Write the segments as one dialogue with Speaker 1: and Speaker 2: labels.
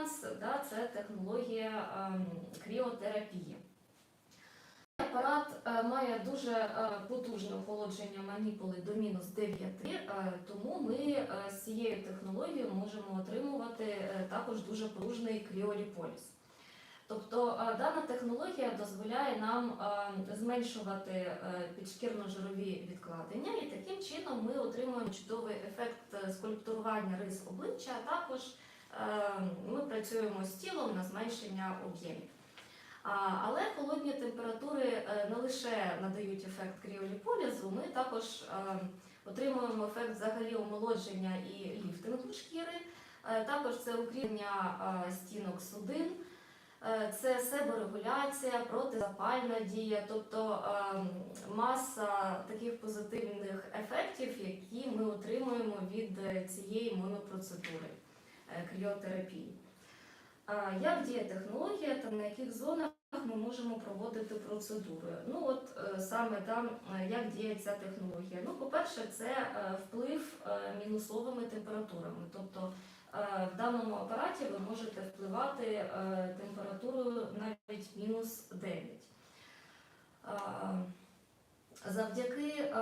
Speaker 1: Елеганс да, це технологія ем, кріотерапії. Апарат е, має дуже е, потужне охолодження маніпули до мінус 9, е, тому ми з цією технологією можемо отримувати також дуже потужний кріоліполіз. Тобто дана технологія дозволяє нам зменшувати підшкірно-жирові відкладення, і таким чином ми отримуємо чудовий ефект скульптурування рис обличчя, а також ми працюємо з тілом на зменшення об'ємів. Але холодні температури е, не лише надають ефект кріоліполізу, ми також е, отримуємо ефект взагалі омолодження і ліфтингу шкіри. Е, Також це укріплення е, стінок судин, е, це себорегуляція, протизапальна дія, тобто е, маса таких позитивних ефектів, які ми отримуємо від е, цієї монопроцедури е, кріотерапії. Як діє технологія та на яких зонах ми можемо проводити процедури? Ну от е, саме там е, як діє ця технологія. Ну, по-перше, це вплив мінусовими температурами. Тобто в даному апараті ви можете впливати температурою навіть мінус 9. Завдяки е,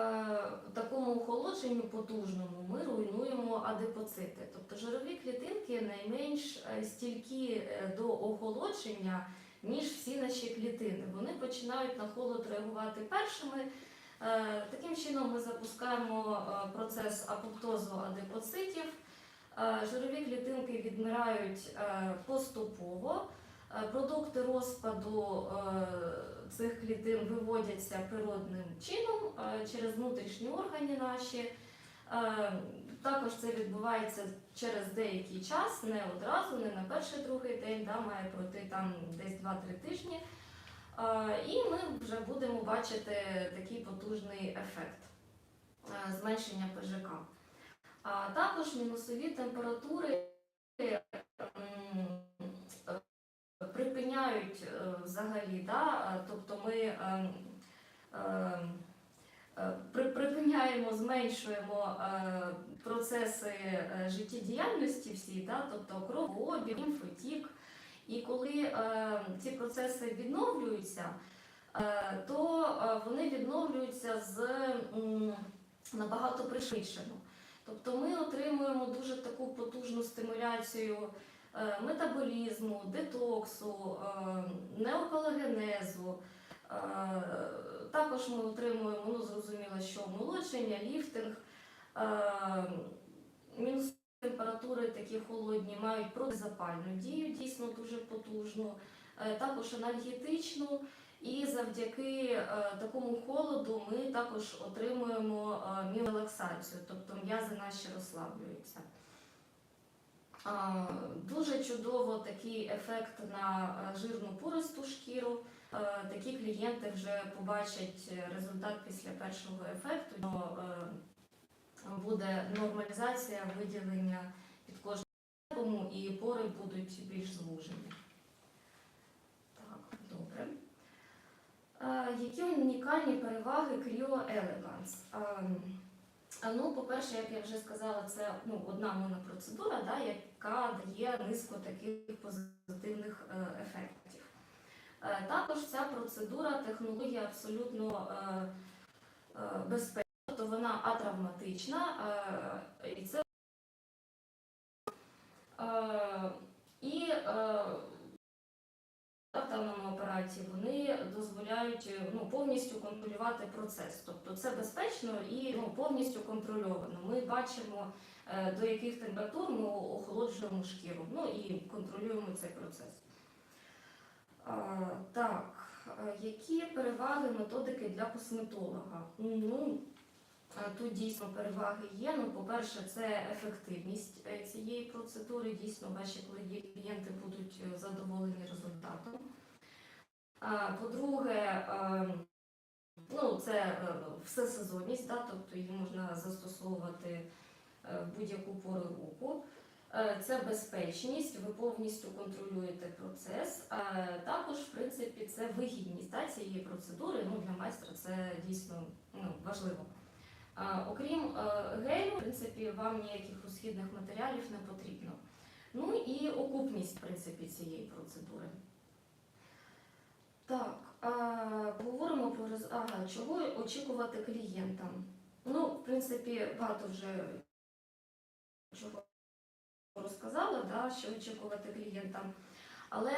Speaker 1: такому охолодженню потужному ми руйнуємо адипоцити. Тобто жирові клітинки найменш е, стільки е, до охолодження, ніж всі наші клітини. Вони починають на холод реагувати першими. Е, таким чином ми запускаємо е, процес апоптозу адипоцитів. Е, жирові клітинки відмирають поступово. Продукти розпаду е, цих клітин виводяться природним чином е, через внутрішні органи наші. Е, Також це відбувається через деякий час, не одразу, не на перший другий день, да, має пройти там десь 2-3 тижні. Е, І ми вже будемо бачити такий потужний ефект зменшення ПЖК. А також мінусові температури взагалі, да? е, тобто ми е, е, е, при- припиняємо, зменшуємо е, процеси життєдіяльності всі, да? тобто кровообіг, лімфотік. І коли е, ці процеси відновлюються, то вони відновлюються з набагато пришвидшено. Тобто ми отримуємо дуже таку потужну стимуляцію метаболізму, детоксу, е, неоколагенезу. Е, Також ми отримуємо, ну зрозуміло, що омолодження, ліфтинг, е, мінус температури такі холодні мають протизапальну дію, дійсно дуже потужну, е, також анальгетичну. І завдяки е, такому холоду ми також отримуємо е, міорелаксацію, тобто м'язи наші розслаблюються. Дуже чудово такий ефект на е, жирну пористу шкіру. Е, Такі клієнти вже побачать результат після першого ефекту. е, Буде нормалізація виділення під кожному і пори будуть більш звужені. Так, добре. Які унікальні переваги Creo Elegance? Ну, по-перше, як я вже сказала, це ну, одна монопроцедура, да, яка дає низку таких позитивних е, ефектів. Е, Також ця процедура, технологія абсолютно е, е, безпечна, тобто вона атравматична, е, і це е, е, в даному апараті вони дозволяють е, ну, повністю контролювати процес. Тобто це безпечно і ну, повністю контрольовано. Ми бачимо, е, до яких температур ми охолоджуємо шкіру, ну і контролюємо цей процес. А, так, які переваги методики для косметолога? Ну, Тут дійсно переваги є. Ну, по-перше, це ефективність е, цієї процедури. Дійсно, ваші клієнти результатом. По-друге, е, ну, це е, всесезонність, да, тобто її можна застосовувати е, в будь-яку пору року. Е, Це безпечність, ви повністю контролюєте процес. Також, в принципі, це вигідність да, цієї процедури. Ну, для майстра це дійсно ну, важливо. Окрім гелю, в принципі, вам ніяких розхідних матеріалів не потрібно. Ну і окупність в принципі, цієї процедури. Так, е, говоримо про роз... ага, чого очікувати клієнтам. Ну, в принципі, багато вже чого розказала, да, що очікувати клієнтам. Але,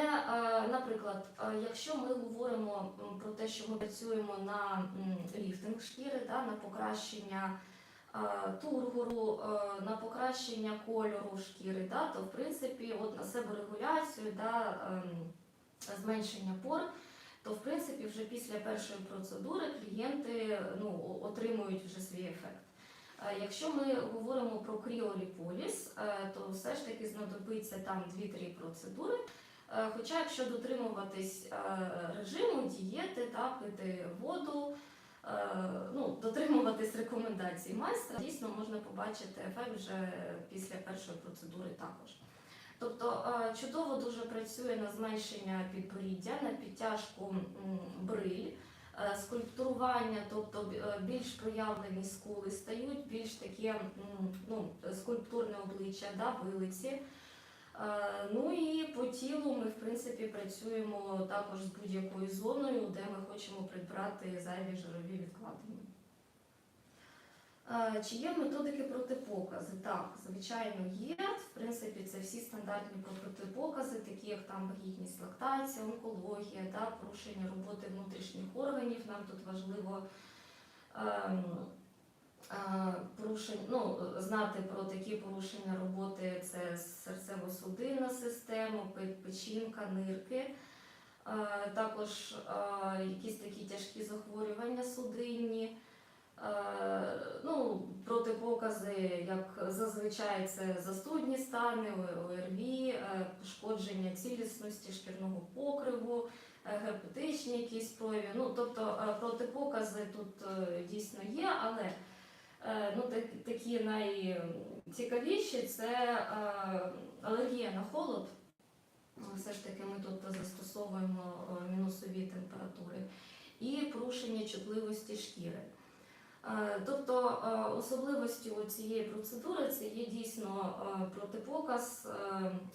Speaker 1: наприклад, якщо ми говоримо про те, що ми працюємо на ліфтинг шкіри, да, на покращення тургору, на покращення кольору шкіри, да, то в принципі от на себорегуляцію, да, ем, зменшення пор, то в принципі вже після першої процедури клієнти ну, отримують вже свій ефект. Е, Якщо ми говоримо про кріоліполіс, е, то все ж таки знадобиться там 2-3 процедури. Е, Хоча, якщо дотримуватись режиму, дієти, та, пити воду, ну, дотримуватись рекомендацій майстра, дійсно можна побачити ефект вже після першої процедури також. Тобто е, чудово дуже працює на зменшення підборіддя, на підтяжку бриль, е, скульптурування, тобто е, більш проявлені скули стають, більш таке ну, скульптурне обличчя, да, вилиці. Ну і по тілу ми в принципі працюємо також з будь-якою зоною, де ми хочемо прибрати зайві жирові відкладення. Чи є методики протипокази? Так, звичайно, є. В принципі, це всі стандартні протипокази, такі як там вагітність, лактація, онкологія, да, порушення роботи внутрішніх органів. Нам тут важливо ем, е, порушень, ну, знати про такі порушення роботи: це серцево-судинна система, печінка, нирки. Е, Також е, якісь такі тяжкі захворювання судинні. Е, Ну, протипокази, як зазвичай, це застудні стани, ОРВІ, е, пошкодження цілісності шкірного покриву, е, герпетичні якісь прояви. Ну, тобто протипокази тут дійсно є, але ну, такі найцікавіші це алергія на холод. Все ж таки ми тут застосовуємо мінусові температури і порушення чутливості шкіри. Е, Тобто е, особливостю цієї процедури це є дійсно е, протипоказ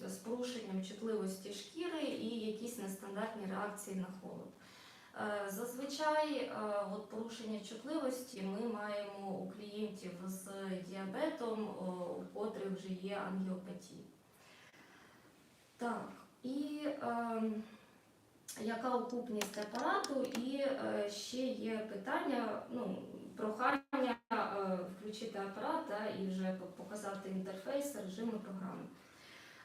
Speaker 1: з порушенням чутливості шкіри і якісь нестандартні реакції на холод. Зазвичай от порушення чутливості ми маємо у клієнтів з діабетом, у котрих вже є ангіопатія. Так, і е, яка окупність апарату? І е, ще є питання, ну, прохання е, включити апарат і вже показати інтерфейс, режими програми.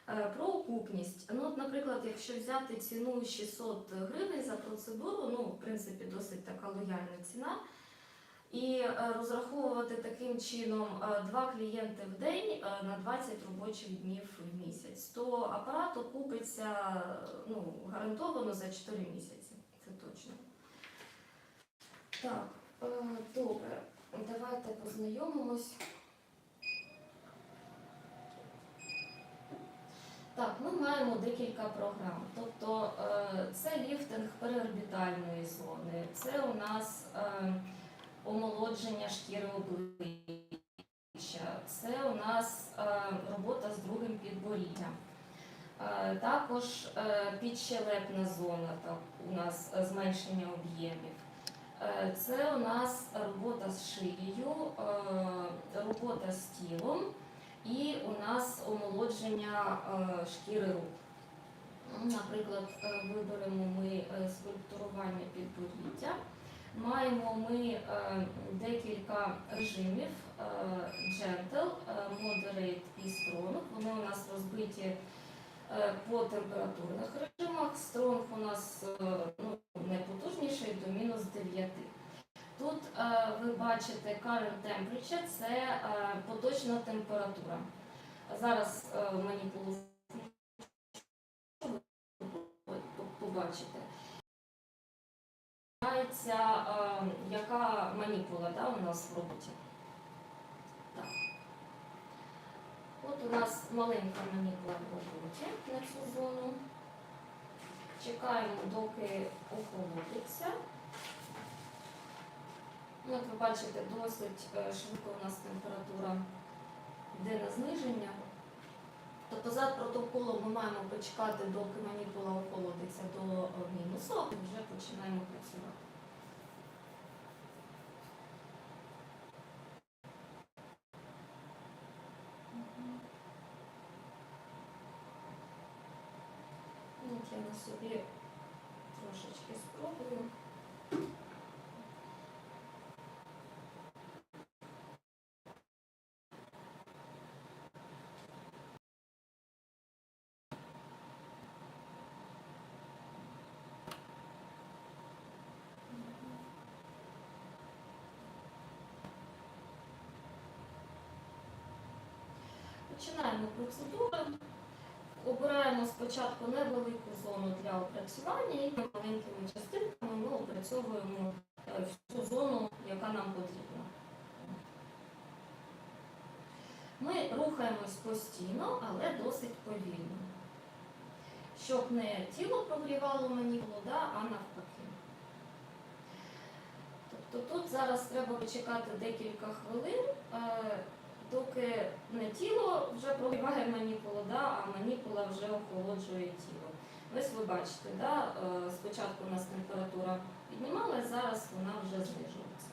Speaker 1: Е, Про окупність. Ну, от, наприклад, якщо взяти ціну 600 гривень за процедуру, ну, в принципі, досить така лояльна ціна. І е, розраховувати таким чином два клієнти в день на 20 робочих днів в місяць, то апарат окупиться ну, гарантовано за 4 місяці. Це точно. Так, добре, давайте познайомимось. Так, ми маємо декілька програм. Тобто е, це ліфтинг переорбітальної зони, це у нас е, омолодження шкіри обличчя, це у нас е, робота з другим підборіддям. Е, Також е, підщелепна зона, так, у нас е, зменшення об'ємів. Е, Це у нас робота з шиєю, е, робота з тілом і у нас омолодження е, шкіри рук. Ну, Наприклад, виберемо ми скульптурування підборіддя. Маємо ми декілька режимів: Gentle, Moderate і Strong. Вони у нас розбиті по температурних режимах. Strong у нас е, ну, найпотужніший до мінус 9. Тут е, ви бачите current temperature, це е, поточна температура. Зараз е, маніпулу побачите. Е, яка маніпула да, у нас в роботі. Так. От у нас маленька маніпула в роботі на цю зону. Чекаємо, доки охолодиться. Ну, Як ви бачите, досить е, швидко у нас температура йде на зниження. Тобто за протоколом ми маємо почекати, доки маніпула охолодиться до е, мінусу, а вже починаємо працювати. Ну, от я собі трошечки спробую. Починаємо процедуру. Обираємо спочатку невелику зону для опрацювання і маленькими частинками ми опрацьовуємо е, всю зону, яка нам потрібна. Ми рухаємось постійно, але досить повільно, щоб не тіло прогрівало маніпулу, да, а навпаки. Тобто тут зараз треба почекати декілька хвилин, е, доки не тіло вже прогріває маніпулу, да, а маніпула вже охолоджує тіло. Ось ви бачите, да, е, спочатку у нас температура піднімалась, зараз вона вже знижується.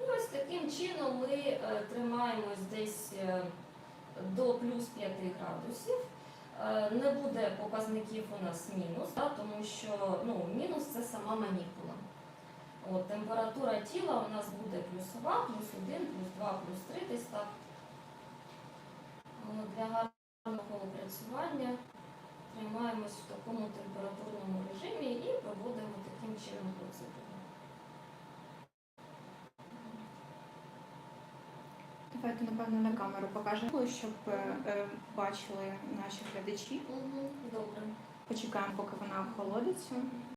Speaker 1: І ось таким чином ми е, тримаємось десь е, до плюс 5 градусів. Не буде показників у нас мінус, да, тому що ну, мінус це сама маніпула. От, температура тіла у нас буде плюсова, плюс 1, плюс 2, плюс 3 десь так. Для гарного опрацювання тримаємось в такому температурному режимі і проводимо таким чином процедуру.
Speaker 2: Давайте, напевно, на камеру покажемо, щоб е, е, бачили наші глядачі.
Speaker 1: Добре.
Speaker 2: Почекаємо, поки вона охолодиться.